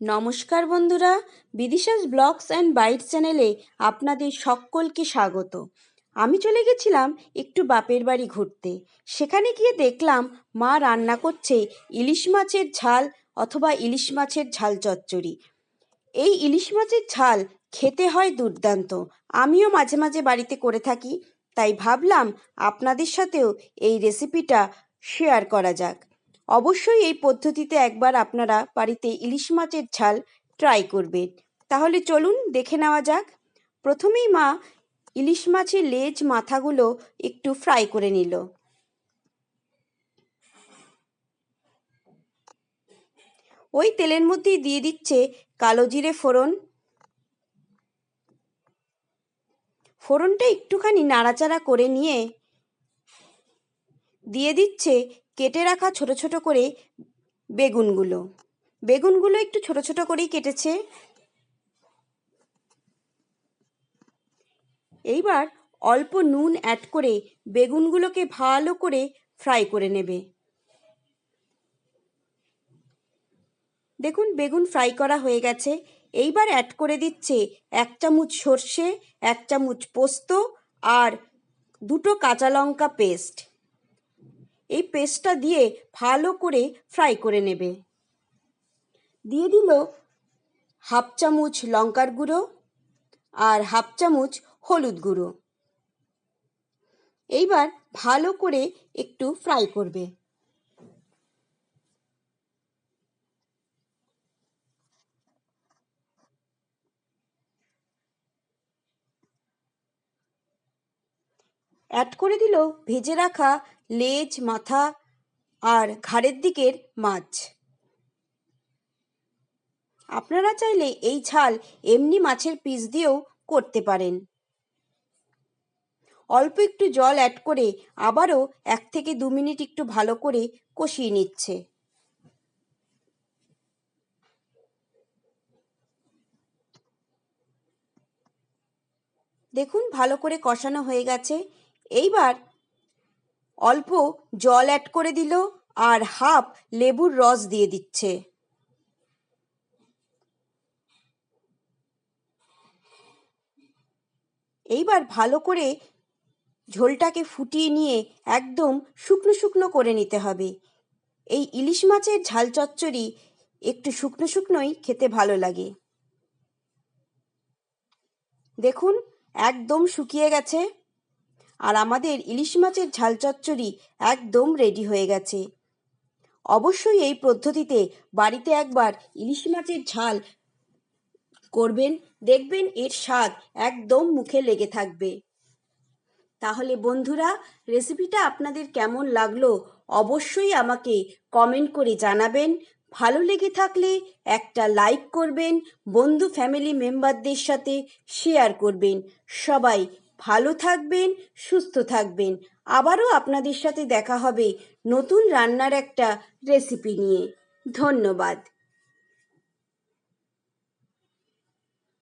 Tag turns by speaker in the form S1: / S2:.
S1: নমস্কার বন্ধুরা, বিদিশাস blogs and byte চ্যানেলে আপনাদের সকলকে স্বাগত। আমি চলে গেছিলাম একটু বাপের বাড়ি ঘুরতে। সেখানে গিয়ে দেখলাম মা রান্না করছে ইলিশ মাছের ঝাল অথবা ইলিশ মাছের ঝাল চচ্চড়ি। এই ইলিশ মাছের ঝাল খেতে হয় দুর্দান্ত। আমিও মাঝে মাঝে বাড়িতে করে থাকি, তাই ভাবলাম আপনাদের সাথেও এই রেসিপিটা শেয়ার করা যাক। অবশ্যই এই পদ্ধতিতে একবার আপনারা বাড়িতে ইলিশ মাছের ঝাল ট্রাই করবেন। তাহলে চলুন দেখে নেওয়া যাক। প্রথমেই মা ইলিশ মাছের লেজ মাথাগুলো একটু ফ্রাই করে নিল। ওই তেলের মধ্যেই দিয়ে দিচ্ছে কালো জিরে ফোড়ন। ফোড়নটা একটুখানি নাড়াচাড়া করে নিয়ে দিয়ে দিচ্ছে কেটে রাখা ছোট ছোট করে বেগুনগুলো। বেগুনগুলো একটু ছোট ছোট করেই কেটেছে। এইবার অল্প নুন অ্যাড করে বেগুনগুলোকে ভালো করে ফ্রাই করে নেবে। দেখুন, বেগুন ফ্রাই করা হয়ে গেছে। এইবার অ্যাড করে দিচ্ছে এক চামচ সর্ষে, এক চামচ পোস্ত আর দুটো কাঁচা লঙ্কা পেস্ট এই পেস্টটা দিয়ে ভালো করে ফ্রাই করে নেবে। দিয়ে দিল হাফ চামচ লঙ্কার গুঁড়ো আর হাফ চামচ হলুদ গুঁড়ো। এইবার ভালো করে একটু ফ্রাই করবে। অ্যাড করে দিল ভেজে রাখা লেজ, মাথা আর ঘাড়ের দিকের মাছ। আপনারা চাইলে এই ঝাল এমনি মাছের পিস দিয়েও করতে পারেন। অল্প একটু জল অ্যাড করে আবারও এক থেকে দু মিনিট একটু ভালো করে কষিয়ে নিচ্ছে। দেখুন, ভালো করে কষানো হয়ে গেছে। এইবার অল্প জল অ্যাড করে দিল আর হাফ লেবুর রস দিয়ে দিচ্ছে। এইবার ভালো করে ঝোলটাকে ফুটিয়ে নিয়ে একদম শুকনো শুকনো করে নিতে হবে। এই ইলিশ মাছের ঝাল চচ্চড়ি একটু শুকনো শুকনোই খেতে ভালো লাগে। দেখুন, একদম শুকিয়ে গেছে। আর আমাদের ইলিশ মাছের ঝাল চচ্চড়ি একদম রেডি হয়ে গেছে। অবশ্যই এই পদ্ধতিতে বাড়িতে একবার ইলিশ মাছের ঝাল করবেন, দেখবেন এর স্বাদ একদম মুখে লেগে থাকবে। তাহলে বন্ধুরা রেসিপিটা আপনাদের কেমন লাগল অবশ্যই আমাকে কমেন্ট করে জানাবেন। ভালো লেগে থাকলে একটা লাইক করবেন, বন্ধু ফ্যামিলি মেম্বারদের সাথে শেয়ার করবেন। সবাই ভালো থাকবেন, সুস্থ থাকবেন। আবারও আপনাদের সাথে দেখা হবে নতুন রান্নার একটা রেসিপি নিয়ে। ধন্যবাদ।